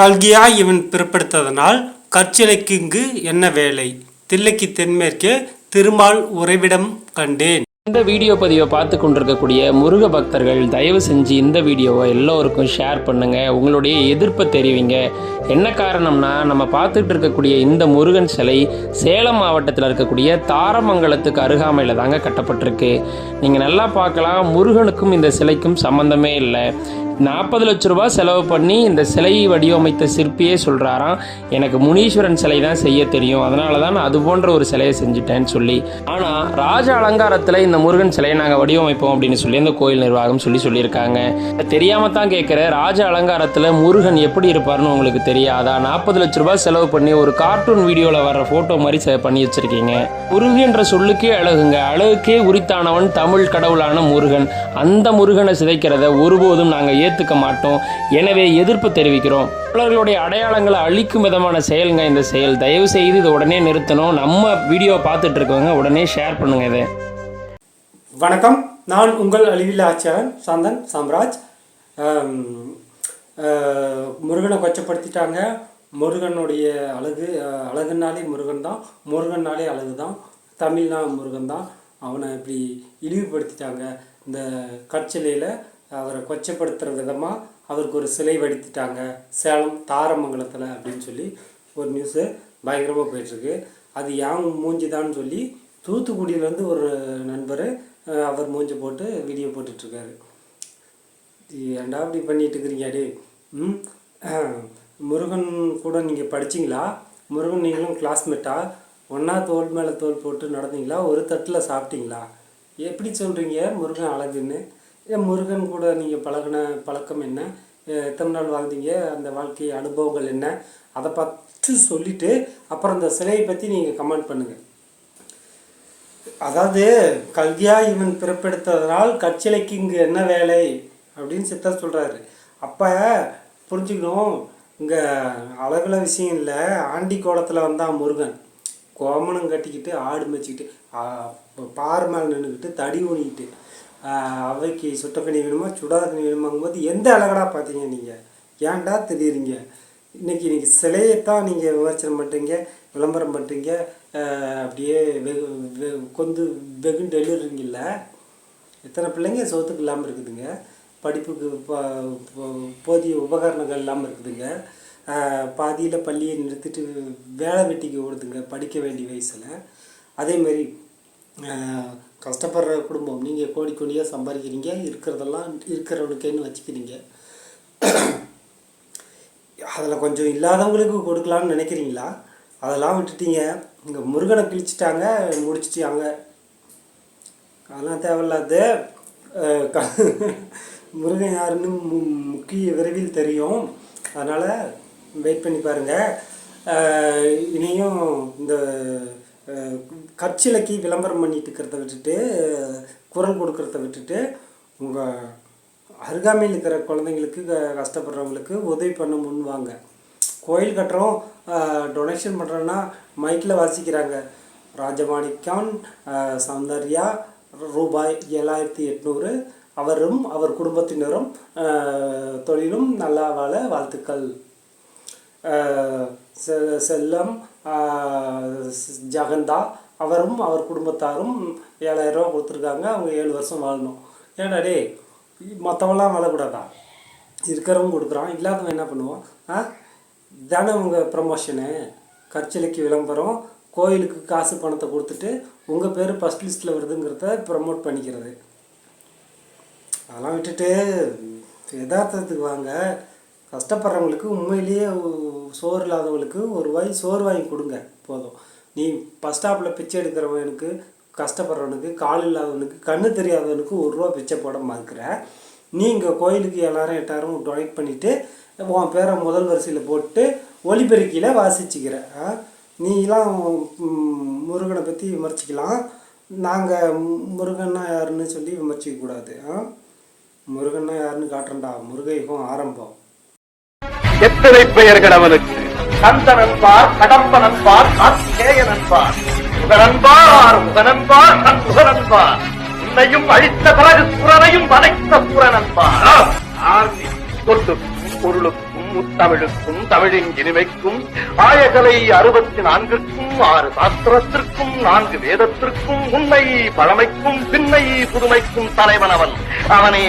கல்கியா இவன் பிறப்படுத்ததனால் கற்சிலைக்கு இங்கு என்ன வேலை? தில்லைக்கு தென்மேற்கே திருமால் உறைவிடம் கண்டேன். இந்த வீடியோ பதிவை பார்த்து கொண்டிருக்கக்கூடிய முருக பக்தர்கள் தயவு செஞ்சு இந்த வீடியோவை எல்லோருக்கும் ஷேர் பண்ணுங்க. உங்களுடைய எதிர்ப்பை தெரிவிங்க. என்ன காரணம்னா நம்ம பார்த்துட்டு இருக்கக்கூடிய இந்த முருகன் சிலை சேலம் மாவட்டத்தில் இருக்கக்கூடிய தாரமங்கலத்துக்கு அருகாமையில் தாங்க கட்டப்பட்டிருக்கு. நீங்கள் நல்லா பார்க்கலாம் முருகனுக்கும் இந்த சிலைக்கும் சம்மந்தமே இல்லை. நாற்பது லட்ச ரூபாய் செலவு பண்ணி இந்த சிலையை வடிவமைத்த சிற்பியே சொல்கிறாராம் எனக்கு முனீஸ்வரன் சிலை தான் செய்ய தெரியும். அதனால தான் நான் அது போன்ற ஒரு சிலையை செஞ்சுட்டேன்னு சொல்லி. ஆனால் ராஜ அலங்காரத்தில் இந்த முருகன் சிலையை நாங்கள் வடிவமைப்போம் அப்படின்னு சொல்லி அந்த கோயில் நிர்வாகம் சொல்லி சொல்லியிருக்காங்க. தெரியாம தான் கேட்குற ராஜ அலங்காரத்தில் முருகன் எப்படி இருப்பார்னு உங்களுக்கு தெரியாதா? நாற்பது லட்ச ரூபாய் செலவு பண்ணி ஒரு கார்ட்டூன் வீடியோவில் வர ஃபோட்டோ மாதிரி செ- பண்ணி வச்சிருக்கீங்க. முருகன் என்ற சொல்லுக்கே அழகுங்க. அழகுக்கே உரித்தானவன் தமிழ் கடவுளான முருகன். அந்த முருகனை சிதைக்கிறத ஒருபோதும் நாங்கள் ஏற்றுக்க மாட்டோம். எனவே எதிர்ப்பு தெரிவிக்கிறோம். தமிழர்களுடைய அடையாளங்களை அழிக்கும் விதமான செயலுங்க இந்த செயல். தயவு செய்து இதை உடனே நிறுத்தணும். நம்ம வீடியோ பார்த்துட்டு இருக்கவங்க உடனே ஷேர் பண்ணுங்க இதை. வணக்கம். நான் உங்கள் அழிவில் ஆட்சியாளன் சாந்தன் சாம்ராஜ். ஆஹ், முருகனை கொச்சப்படுத்திட்டாங்க. முருகனுடைய அழகு அழகுனாலே முருகன் தான். முருகன்னாலே அழகு தான். தமிழ்னா முருகன் தான். அவனை இப்படி இழிவுபடுத்திட்டாங்க. இந்த கற்சிலையில் அவரை கொச்சப்படுத்துகிற விதமாக அவருக்கு ஒரு சிலை வடித்துட்டாங்க. சேலம் தாரமங்கலத்தில் அப்படின்னு சொல்லி ஒரு நியூஸு பயங்கரமாக போயிட்டுருக்கு. அது ஏன் மூஞ்சிதான்னு சொல்லி தூத்துக்குடியிலேருந்து ஒரு நண்பர் அவர் மூஞ்சி போட்டு வீடியோ போட்டுட்ருக்காரு ஏன்டா அப்படி பண்ணிகிட்டு இருக்கிறீங்க அடே ம் முருகன் கூட நீங்கள் படிச்சீங்களா? முருகன் நீங்களும் கிளாஸ்மேட்டா ஒன்றா தோல் மேலே தோல் போட்டு நடந்தீங்களா? ஒரு தட்டில் சாப்பிட்டீங்களா? எப்படி சொல்கிறீங்க முருகன் அழகுன்னு? முருகன் கூட நீங்கள் பழகின பழக்கம் என்ன? எத்தனை நாள் வாழ்ந்தீங்க? அந்த வாழ்க்கை அனுபவங்கள் என்ன? அதை பார்த்து சொல்லிவிட்டு அப்புறம் இந்த சிலையை பற்றி நீங்கள் கமெண்ட் பண்ணுங்கள் அதாவது கல்கியா இவன் பிறப்பெடுத்ததனால் கட்சிலைக்கு இங்கே என்ன வேலை? அப்படின்னு சித்தர் சொல்கிறாரு அப்போ புரிஞ்சுக்கணும் இங்கே அழகுல விஷயம் இல்லை. ஆண்டி கோலத்தில் வந்தான் முருகன். கோமணம் கட்டிக்கிட்டு ஆடு மேய்ச்சிக்கிட்டு பார் பாறை மேலே நின்றுக்கிட்டு தடி ஊனிக்கிட்டு. அவைக்கு சுட்ட தண்ணி வேணுமா சுடாதக்கணி வேணுமாங்கும் போது எந்த அழகடா பார்த்தீங்க நீங்கள் ஏன்டா தெரியுறீங்க? இன்னைக்கு சிலையை சிலையைத்தான் நீங்கள் விமர்சனம் பண்ணுறீங்க விளம்பரம் பண்ணுறீங்க அப்படியே வெகு வெகு கொந்து வெகுன்னு எழுதுறீங்கல்ல? எத்தனை பிள்ளைங்க சோத்துக்கு இல்லாமல் இருக்குதுங்க? படிப்புக்கு போ- போதிய உபகரணங்கள் இல்லாமல் இருக்குதுங்க. பாதியில் பள்ளியை நிறுத்திட்டு வேலை வெட்டிக்கு ஓடுதுங்க படிக்க வேண்டிய வயசில். அதேமாரி கஷ்டப்படுற குடும்பம். நீங்கள் கோடி கோடியாக சம்பாதிக்கிறீங்க. இருக்கிறதெல்லாம் இருக்கிறவனுக்கேன்னு வச்சுக்கிறீங்க. அதில் கொஞ்சம் இல்லாதவங்களுக்கு கொடுக்கலான்னு நினைக்கிறீங்களா? அதெல்லாம் விட்டுட்டீங்க. இங்கே முருகனை கிழிச்சிட்டாங்க முடிச்சிட்டாங்க. அதெல்லாம் தேவையில்லாது க- முருகன் யாருன்னு மு- முக்கிய விரைவில் தெரியும். அதனால் வெயிட் பண்ணி பாருங்கள் இனியும் இந்த கட்சிலக்கி விளம்பரம் பண்ணிட்டு இருக்கிறத விட்டுட்டு குரல் கொடுக்கறத விட்டுட்டு உங்கள் அருகாமையில் இருக்கிற குழந்தைங்களுக்கு க- கஷ்டப்படுறவங்களுக்கு உதவி பண்ண முன்வாங்க கோயில் கட்டுறோம் டொனேஷன் பண்ணுறோன்னா மைக்கில் வாசிக்கிறாங்க. ராஜமாணிக்கான் சௌந்தர்யா ரூபாய் ஏழாயிரத்தி எட்நூறு. அவரும் அவர் குடும்பத்தினரும் தொழிலும் நல்லா வாழ வாழ்த்துக்கள். செல்லம் ஜகந்தா ஜெகந்தா அவரும் அவர் குடும்பத்தாரும் ஏழாயிரம் ரூபா கொடுத்துருக்காங்க. அவங்க ஏழு வருஷம் வாழணும். ஏடா டே மற்றவங்களாம் வாழக்கூடாதா? இருக்கிறவங்க கொடுக்குறான். இல்லாதவன் என்ன பண்ணுவான்? ஆ? தானே உங்கள் ப்ரமோஷனு கற்சிலைக்கு விளம்பரம் கோயிலுக்கு காசு பணத்தை கொடுத்துட்டு உங்கள் பேர் ஃபஸ்ட் லிஸ்ட்டில் வருதுங்கிறத ப்ரமோட் பண்ணிக்கிறது. அதெல்லாம் விட்டுட்டு யதார்த்தத்துக்கு வாங்க. கஷ்டப்படுறவங்களுக்கு உண்மையிலேயே சோறு இல்லாதவங்களுக்கு ஒரு வாய் சோறு வாங்கி கொடுங்க போதும். நீ பஸ் ஸ்டாப்பில் பிச்சை எடுக்கிறவனுக்கு கஷ்டப்படுறவனுக்கு கால் இல்லாதவனுக்கு கண்ணு தெரியாதவனுக்கு ஒரு ரூபா பிச்சை போட மறுக்கிற. நீங்கள் கோயிலுக்கு எல்லாரும் எட்டாயிரம் டொனேட் பண்ணிவிட்டு உன் பேரை முதல் வரிசையில் போட்டு ஒலிபெருக்கியில் வாசிச்சுக்கிற. ஆ? நீலாம் முருகனை பற்றி விமர்சிக்கலாம். நாங்கள் முருகன்னா யாருன்னு சொல்லி விமர்சிக்கக்கூடாது ஆ? முருகன்னா யாருன்னு காட்டுறேன்டா. முருக யுகம் ஆரம்பம். எத்தனை பெயர்கள் அவனுக்கு? கந்தன் என்பார் கடம்பன் என்பார் கார்த்திகேயன் என்பார் சிவனன்பார் உன்னையும் அழித்த பிறகு சூரனையும் வதைத்த சூரனன்பார் தொட்டுக்கும் பொருளுக்கும் முத்தமிழுக்கும் தமிழின் இனிமைக்கும் ஆயகலை அறுபத்தி நான்கிற்கும் ஆறு சாஸ்திரத்திற்கும் நான்கு வேதத்திற்கும் உண்மை பழமைக்கும் பின்னை புதுமைக்கும் தலைவனவன் அவனே